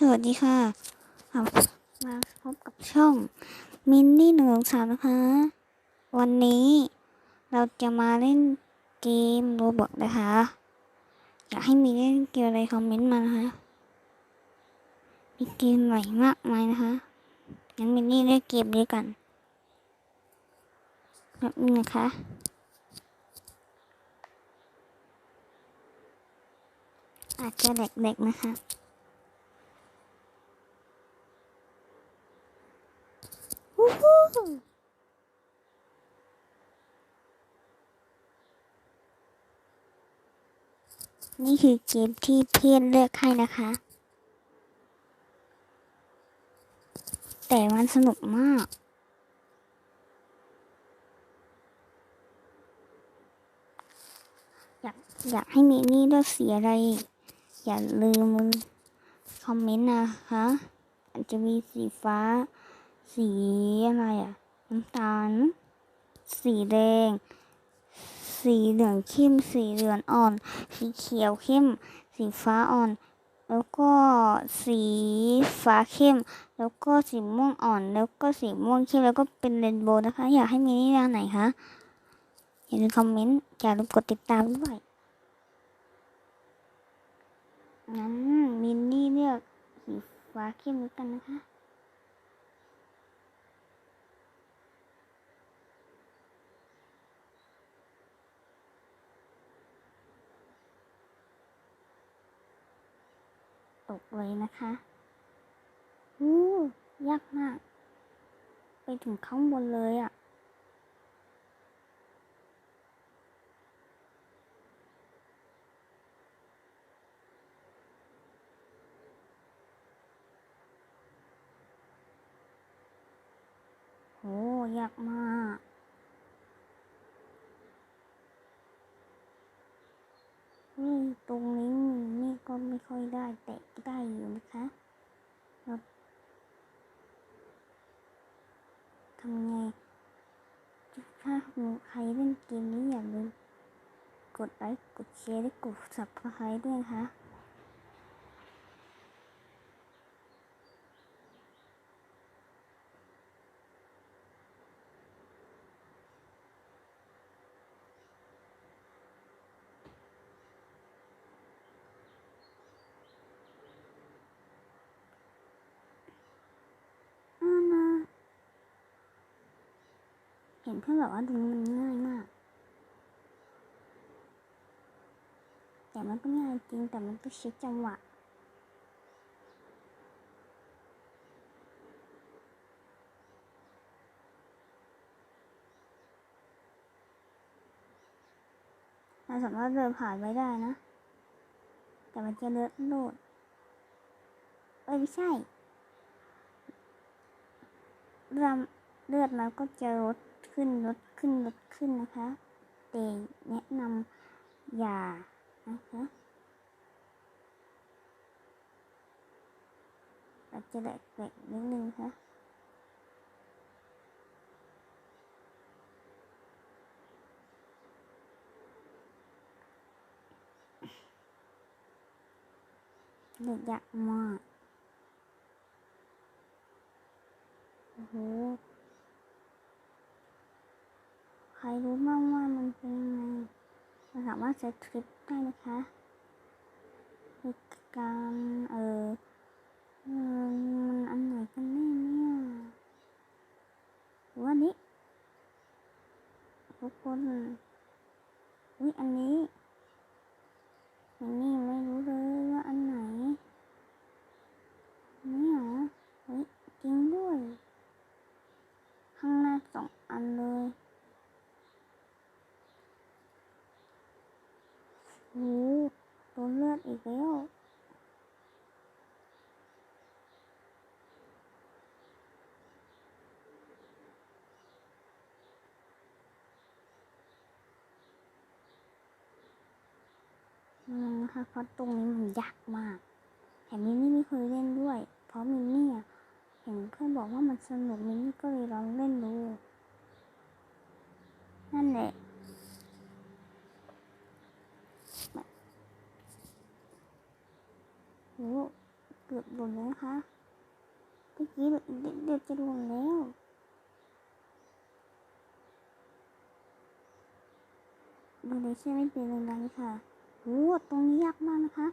สวัสดีค่ะมาพบกับช่องมินนี่หนึ่งสามนะคะ วันนี้เราจะมาเล่นเกมโรบอทนะคะ อยากให้มีเล่นเกมอะไรคอมเมนต์มานะคะ มีเกมใหม่มากมายนะคะงั้นมินนี่เล่นเกมด้วยกันแบบนี้นะคะอาจจะแหลกๆนะคะ นี่คือเกมที่เพื่อนเลือกให้นะคะ แต่มันสนุกมากอยากอยากให้มีนี่เลือกสีอะไร อย่าลืมคอมเมนต์นะคะอาจจะมีสีฟ้า สีอะไรอะน้ำตาล สีแดง สีเหลืองเข้ม สีเหลืองอ่อน สีเขียวเข้ม สีฟ้าอ่อน แล้วก็สีฟ้าเข้ม แล้วก็สีม่วงอ่อน แล้วก็สีม่วงเข้ม แล้วก็เป็นเรนโบว์นะคะ อยากให้มีนี่แนไหนคะ อย่าลืมคอมเมนต์ อย่าลืมกดติดตามด้วย งั้นมินนี่เลือกสีฟ้าเข้มแล้วกันนะคะ กเลยนะคะอู้ยากมาก ไปถึงข้างบนเลยอะ่ะ โห ยากมากเฮ้ยตรงนี้นี่ ก็ไม่ค่อยได้แต่ได้อยู่นะคะเราทำไงถ้าใครเล่นเกมนี้อย่าลืมกดไลค์กดแชร์และกด subscribe ด้วยนะคะ อ่านะ เห็นเพื่อนบอกว่าดูมันง่ายมาก แต่มันก็ง่ายจริงแต่มันต้องใช้จังหวะเราสามารถเดินผ่านไปได้นะ แต่มันจะเลือดโลดเอ้ยไม่ใช่เลือด เลือดเราก็จะลดขึ้นลดขึ้นลดขึ้นนะคะแต่แนะนำอย่านะคะอาจจะแหลกๆนิดนึงค่ะเลือดยากมากโอ้โห รรู้บ้างว่ามันเป็นยังไงเราสามารถใช้ทริปได้นะคะในการเออเออมันอันไหนกันแน่เนี่ยวันนี้ทุกคนอุ้ยอันนี้นี้ไม่รู้เลยว่าอันไหนนี่เหรอเฮ้ยจริงด้วย ข้างหน้าสองอันเลย โอ้โดนเลือดอีกแล้วอืมนะคะเพราะตรงนี้มันยากมาก แถมมินนี่ไม่เคยเล่นด้วย เพราะมินนี่เห็นเพื่อนบอกว่ามันสนุกมินนี่ก็เลยลองเล่นดู นั่นแหละโอ้ เกือบหล่นแล้วนะคะเมื่อกี้เดี๋ยวเดียวจะหล่นแล้วดูเลยใช่ไม่เป็นไรค่ะโอ้ตรงนี้ยากมากนะคะ